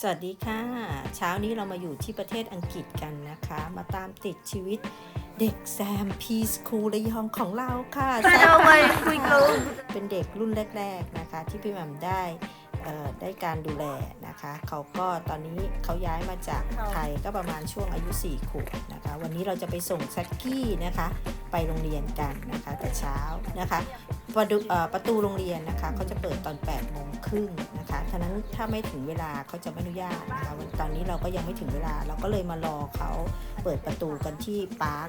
สวัสดีค่ะ เช้านี้เรามาอยู่ที่ประเทศอังกฤษกันนะคะ มาตามติดชีวิตเด็กแซมพีสคูลระยองของเราค่ะไปเอาไว้คุยกันเป็นเด็กรุ่นแรก ๆนะคะ ที่พี่แหม่มได้เอ่อได้การดูแลนะคะ เขาก็ตอนนี้เขาย้ายมาจากไทยก็ประมาณช่วงอายุ4ขวบนะคะ วันนี้เราจะไปส่งแซกกี้นะคะ ไปโรงเรียนกันนะคะแต่เช้านะคะประตูประตูโรงเรียนนะคะเขาจะเปิดตอน8โมงครึ่งนะคะฉะนั้นถ้าไม่ถึงเวลาเขาจะไม่อนุญาตนะคะตอนนี้เราก็ยังไม่ถึงเวลาเราก็เลยมารอเขาเปิดประตูกันที่ปาร์ค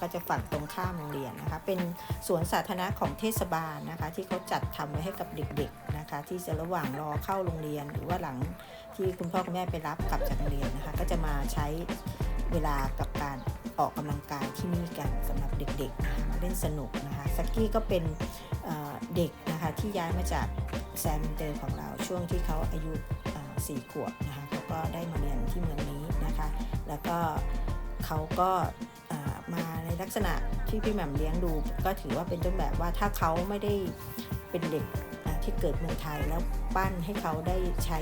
ก็จะฝั่งตรงข้ามโรงเรียนนะคะ เป็นสวนสาธารณะของเทศบาลนะคะ ที่เขาจัดทำไว้ให้กับเด็กๆนะคะ ที่จะระหว่างรอเข้าโรงเรียน หรือว่าหลังที่คุณพ่อคุณแม่ไปรับกลับจากโรงเรียนนะคะ ก็จะมาใช้เวลากับการ ออกกำลังกายที่นี่กันสำหรับเด็กๆนะคะมาเล่นสนุกนะคะซักกี้ก็เป็นเด็กนะคะที่ย้ายมาจากแซมเตอร์ของเราช่วงที่เขาอายุสี่ขวบนะคะเขาก็ได้มาเรียนที่เมืองนี้นะคะ แล้วก็เขาก็มาในลักษณะที่พี่แหม่มเลี้ยงดู ก็ถือว่าเป็นต้นแบบว่าถ้าเขาไม่ได้เป็นเด็กที่เกิดเมืองไทยแล้วปั้นให้เขาได้ใช้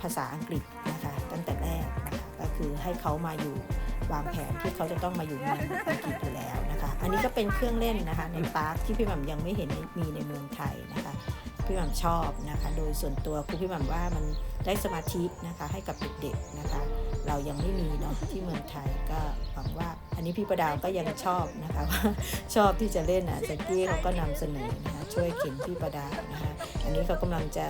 ภาษาอังกฤษนะคะตั้งแต่แรกนะคะก็คือให้เขามาอยู่ วางแผนที่เขาจะต้องมาอยู่เมืองอังกฤษอยู่แล้วนะคะ อันนี้ก็เป็นเครื่องเล่นนะคะในปาร์คที่พี่หม่มยังไม่เห็นมีในเมืองไทยนะคะพี่หม่มชอบนะคะ โดยส่วนตัวครูพี่หม่มว่ามันได้สมาธินะคะให้กับเด็กๆนะคะ เรายังไม่มีเนาะที่เมืองไทยก็หวังว่า อันนี้พี่ประดาวก็ยังชอบนะคะว่าชอบที่จะเล่นอะแจ็กกี้เขาก็นำเสนอนะคะช่วยเข็นพี่ประดาวนะคะ อันนี้เขากำลังจะ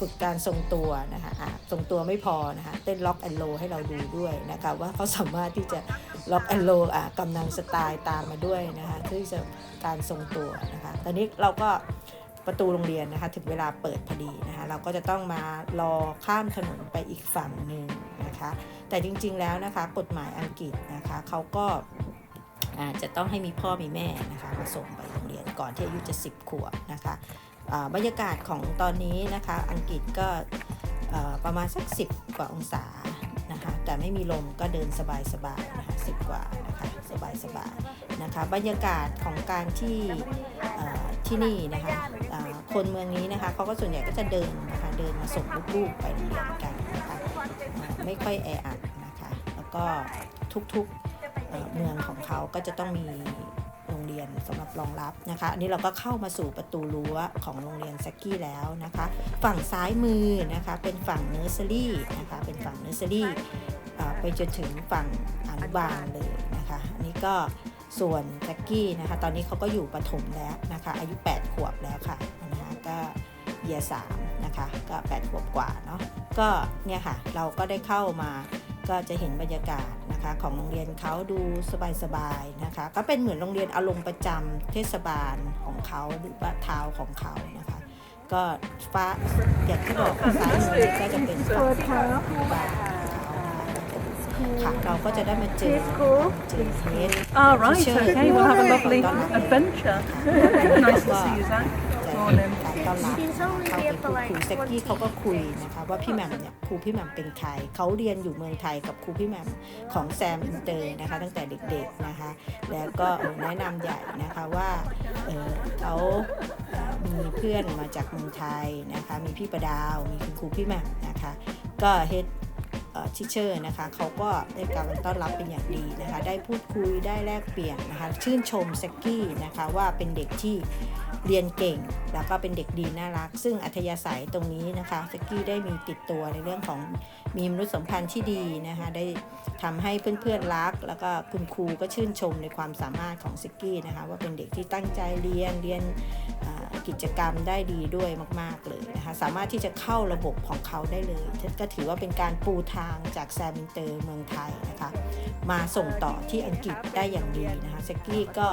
ฝึกการทรงตัวนะคะะทรงตัวไม่พอนะคะเต้นล็อกแอนโลให้เราดูด้วยนะคะว่าเขาสามารถที่จะล็อกแอนโลอะกำลังสไตล์ตามมาด้วยนะคะที่จะการทรงตัวนะคะตอนนี้เราก็ประตูโรงเรียนนะคะถึงเวลาเปิดพอดีนะคะเราก็จะต้องมารอข้ามถนนไปอีกฝั่งหนึ่งนะคะแต่จริงๆแล้วนะคะกฎหมายอังกฤษนะคะเขาก็จะต้องให้มีพ่อมีแม่นะคะมาส่งไปโรงเรียนก่อนที่อายุจะ 10 ขวบนะคะ บรรยากาศของตอนนี้นะคะอังกฤษก็ประมาณสัก 10 กว่าองศานะคะแต่ไม่มีลมก็เดินสบายๆนะคะ10กว่านะคะสบายๆนะคะบรรยากาศของการที่ที่นี่นะคะคนเมืองนี้นะคะเขาก็ส่วนใหญ่ก็จะเดินนะคะเดินมาส่งลูกๆไปโรงเรียนกันนะคะไม่ค่อยแออัดนะคะแล้วก็ทุกๆเมืองของเขาก็จะต้องมี รงเรียนสำหรับรองรับนะคะ อันนี้เราก็เข้ามาสู่ประตูรั้วของโรงเรียนแซกกี้แล้วนะคะ ฝั่งซ้ายมือนะคะเป็นฝั่งเนอร์เซอรี่นะคะ เป็นฝั่งเนอร์เซอรี่ไปจนถึงฝั่งอนุบาลเลยนะคะ อันนี้ก็ส่วนแจ็กกี้นะคะ ตอนนี้เขาก็อยู่ประถมแล้วนะคะ อายุ 8 ขวบแล้วค่ะนะคะก็เยียสามนะคะ ก็ 8 ขวบกว่าเนาะ ก็เนี่ยค่ะ เราก็ได้เข้ามา ก็จะเห็นบรรยากาศนะคะของโรงเรียนเขาดูสบายๆนะคะ ก็เป็นเหมือนโรงเรียนอารมณ์ประจำเทศบาลของเขาหรือว่าทาวน์ของเขานะคะ ก็ฟ้าอย่างที่บอกซ้ายมือก็จะเป็นฝั่งอนุบาลของเขานะคะค่ะเราก็จะได้มาเจอเจอเทส Oh, right, Sure. okay, we'll have a lovely Done. adventure. nice to see you, Zach. จะ Morning. การต้อนรับเขาไปพูคุยเซ็กกี้เขาก็คุยนะคะว่าพี่แหม่มเนี่ยครูพี่แหม่มเป็นใครเขาเรียนอยู่เมืองไทยกับครูพี่แหม่มของแซมอินเตอร์นะคะตั้งแต่เด็กๆนะคะ แล้วก็แนะนำใหญ่นะคะว่าเขามีเพื่อนมาจากเมืองไทยนะคะมีพี่ประดาวมีคุณครูพี่แหม่มนะคะก็เฮ็ด ทิเชอร์นะคะเขาก็ได้การต้อนรับเป็นอย่างดีนะคะ ได้พูดคุยได้แลกเปลี่ยนนะคะ ชื่นชมเซ็กกี้นะคะว่าเป็นเด็กที่เรียนเก่ง แล้วก็เป็นเด็กดีน่ารัก ซึ่งอัธยาศัยตรงนี้นะคะเซ็กกี้ได้มีติดตัวในเรื่องของมีมนุษยสัมพันธ์ที่ดีนะคะ ได้ทำให้เพื่อนๆรัก แล้วก็คุณครูก็ชื่นชมในความสามารถของเซ็กกี้นะคะว่าเป็นเด็กที่ตั้งใจเรียนเรียนกิจกรรมได้ดีด้วยมาก ๆเลยนะคะ สามารถที่จะเข้าระบบของเขาได้เลยก็ถือว่าเป็นการปูทางจากแซมอินเตอร์เมืองไทยนะคะมาส่งต่อที่อังกฤษได้อย่างดีนะคะเซกกี้ก็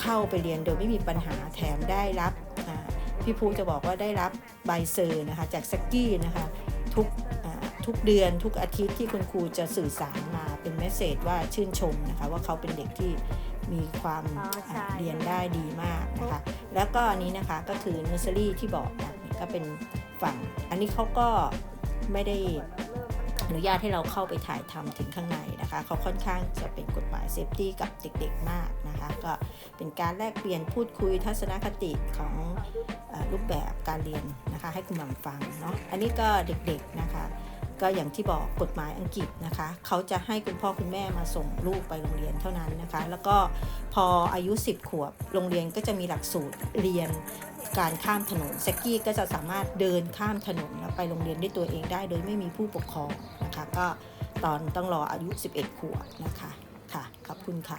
เข้าไปเรียนโดยไม่มีปัญหาแถมได้รับอ่าพี่ภูจะบอกว่าได้รับใบเซอร์นะคะจากเซกกี้นะคะทุกอ่าทุกเดือนทุกอาทิตย์ที่คุณครูจะสื่อสารมาเป็นเมสเซจว่าชื่นชมนะคะว่าเขาเป็นเด็กที่มีความอ๋อใช่อ่าเรียนได้ดีมากนะคะแล้วก็อันนี้นะคะก็คือเนอร์เซอรี่ที่บอกนะนี่ก็เป็นฝั่งอันนี้เขาก็ไม่ได้ อนุญาตให้เราเข้าไปถ่ายทำถึงข้างในนะคะ เขาค่อนข้างจะเป็นกฎหมายเซฟตี้กับเด็กๆมากนะคะ ก็เป็นการแลกเปลี่ยนพูดคุยทัศนคติของอรูปแบบการเรียนนะคะ ให้คุณหม่ำฟังเนาะอันนี้ก็เด็กๆนะคะก็อย่างที่บอกกฎหมายอังกฤษนะคะ เขาจะให้คุณพ่อคุณแม่มาส่งลูกไปโรงเรียนเท่านั้นนะคะ แล้วก็พออายุ 10 ขวบ โรงเรียนก็จะมีหลักสูตรเรียน การข้ามถนนแซกกี้ก็จะสามารถเดินข้ามถนนแล้วไปโรงเรียนด้วยตัวเองได้ โดยไม่มีผู้ปกครองนะคะ ก็ตอนต้องรออายุ 11 ขวบนะคะค่ะขอบคุณค่ะ